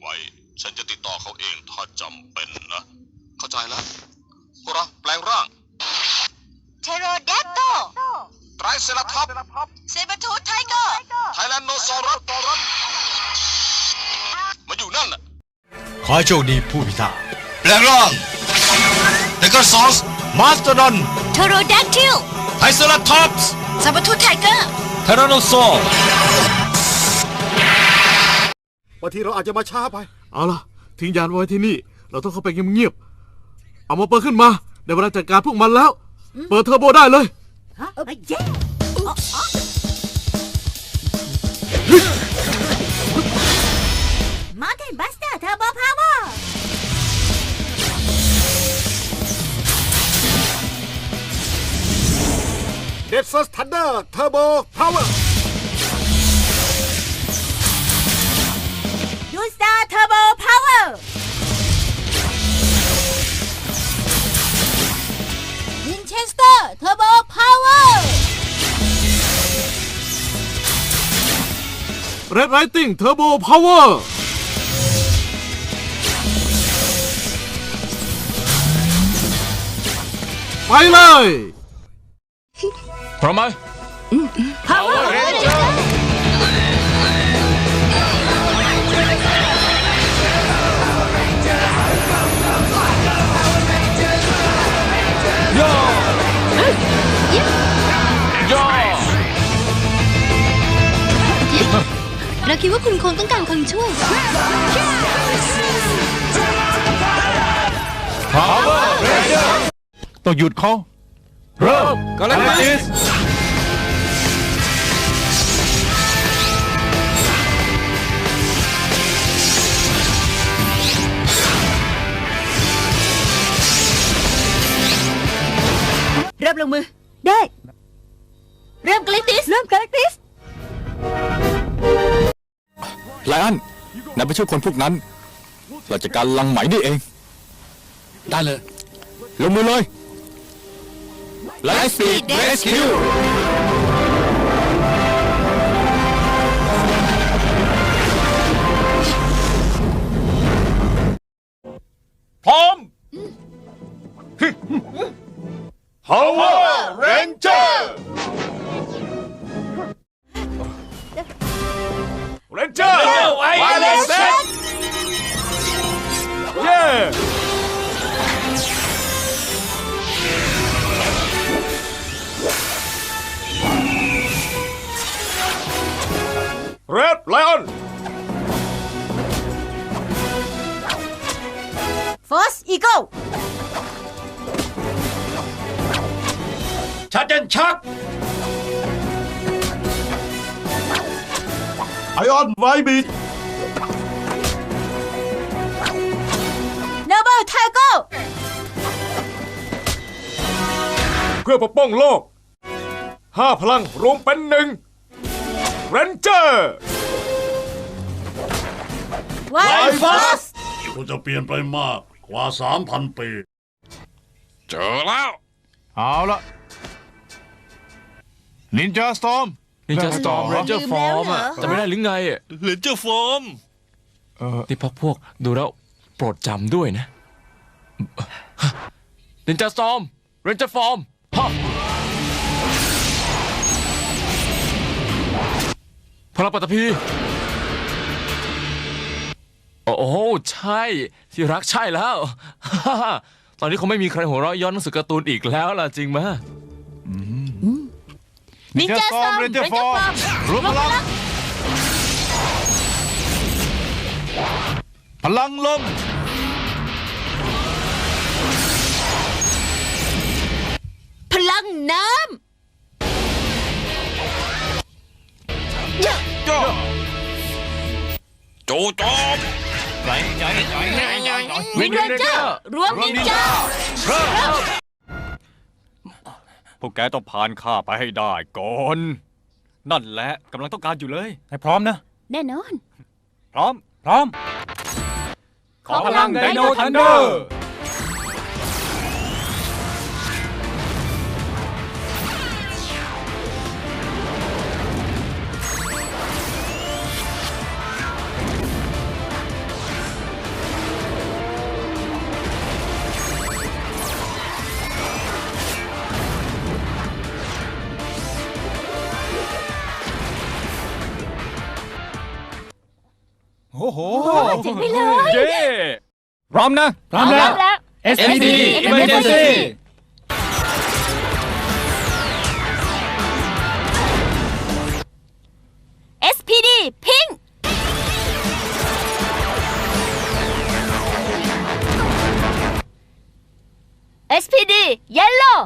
ไว้ ฉันจะติดต่อเขาเองถ้าจำเป็นนะ เข้าใจแล้วพวกเราแปลงร่างเทโรแดปโตไตรเซราท็อปส์เซเบอร์ทูไทเกอร์ไทแลนโนซอรัสมาอยู่นั่นน่ะขอให้โชคดีผู้พิทักษ์แปลงร่างเดกเกอร์ซอสมาสเตอร์ดอนเทโรแดกทิลไทเซราท็อปส์เซเบอร์ทูไทเกอร์เทโรโนซอร์ บางทีเราอาจจะมาช้าไป เอาล่ะ ทิ้งยานไว้ที่นี่ เราต้องเข้าไปเงียบๆ เอามาเปิดขึ้นมาได้เวลาจัดการพวกมันแล้ว เปิดเทอร์โบได้เลยเย้มาเทนบัสเตอร์เทอร์โบพาวเวอร์เดดเฟิร์สทันเดอร์เทอร์โบพาวเวอร์ ยูสตาร์เทอร์โบพาวเวอร์วินเชสเตอร์เทอร์โบพาวเวอร์เรดไรติงเทอร์โบพาวเวอร์ไปเลย พร้อมไหมพ คิดว่าคุณคงต้องการคนช่วยพาวเวอร์เรนเจอร์ต้องหยุดเขาเริ่มกาแล็กติสเริ่มลงมือ ได้ เริ่มกลิติส เริ่มกลิติส ไลออนนายไปช่วยคนพวกนั้นเราจะการลังไหมได้เอง ได้เลย ลงมือเลยไลท์สปีดเรสคิวพร้อม Power Ranger เรดไลออนฟอสอีเกิลชัดเจนชักไอออนไวบีดเนเบิลไทเกอร์เพื่อปกป้องโลกห้าพลังรวมเป็นหนึ่ง เรนเจอร์ ไวฟอสคุณจะเปลี่ยนไปมากกว่า 3,000 ปี เจอแล้ว เอาละนินจาสตอมนินจาสตอมเรนเจอร์ฟอร์มอะจะไม่ได้หรือไงอะเลนเจอร์ฟอร์ม นี่พักพวกดูแล้วโปรดจำด้วยนะนินจาสตอมเรนเจอร์ฟอร์มฮะ พลังปัตตภีโอ้โหใช่ที่รักใช่แล้ว ตอนนี้คงไม่มีใครหัวเราะย้อนหนังสือการ์ตูนอีกแล้วล่ะจริงไหมนินจาสตอมเรนเจอร์ฟอร์มรวมพลังพลังลม พลังน้โจโจมำวินเรนเจอร์รวมนินจาพวกแกต้องผ่านข้าไปให้ได้ก่อน นั่นแหละกำลังต้องการอยู่เลย ให้พร้อมนะ แน่นอน พร้อม พร้อม ขอพลังไดโนทันเดอร์ โอ้โหเจ๋งไปเลย เย้พร้อมนะพร้อมแล้วแล้ว SPD Emergency SPD พิง SPD Yellow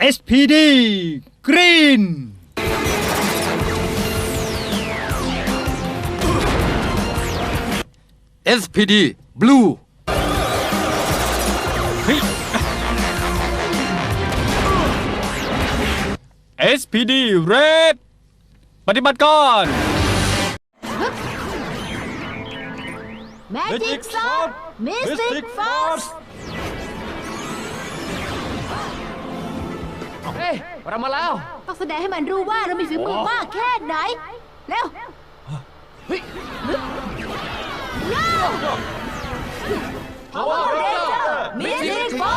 SPD Green SPD Blue เฮ้ย SPD Red ปฏิบัติการ Magic Sword Mystic Force เฮ้ยเรามาแล้ว ต้องแสดงให้มันรู้ว่าเรามีฝีมือมากแค่ไหน เร็วเฮ้ยพาวเวอร์เรนเจอร์มิสซิ่งบอ